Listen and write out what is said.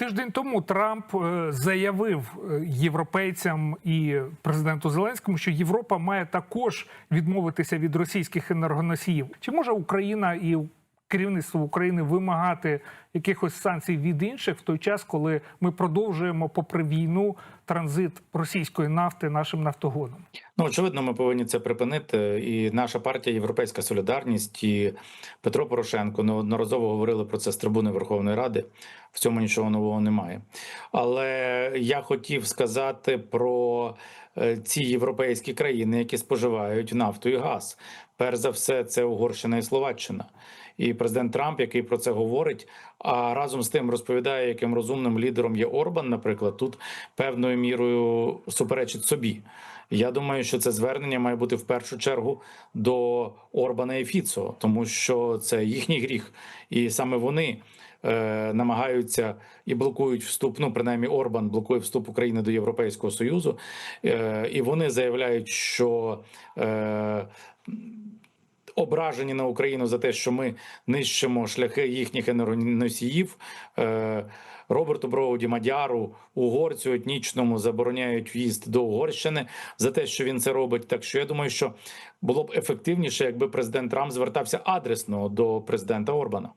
Тиждень тому Трамп е, заявив е, європейцям і президенту Зеленському, що Європа має також відмовитися від російських енергоносіїв. Чи може Україна і керівництво України вимагати якихось санкцій від інших в той час, коли ми продовжуємо, попри війну, транзит російської нафти нашим нафтогоном? Ну, очевидно, ми повинні це припинити. І наша партія Європейська Солідарність і Петро Порошенко неодноразово говорили про це з трибуни Верховної Ради. В цьому нічого нового немає. Але я хотів сказати про е, ці європейські країни, які споживають нафту і газ. Перш за все, це Угорщина і Словаччина. І президент Трамп, який про це говорить, а разом з тим розповідає, яким розумним лідером є Орбан, наприклад, тут певною мірою суперечить собі. Я думаю, що це звернення має бути в першу чергу до Орбана і Фіцо, тому що це їхній гріх, і саме вони е, намагаються і блокують вступ. Ну принаймні Орбан блокує вступ України до Європейського союзу, е, і вони заявляють, що е, ображені на Україну за те, що ми нищимо шляхи їхніх енергоносіїв. Е, Роберту Броуді, Мадяру, угорцю етнічному забороняють в'їзд до Угорщини за те, що він це робить. Так що я думаю, що було б ефективніше, якби президент Трамп звертався адресно до президента Орбана.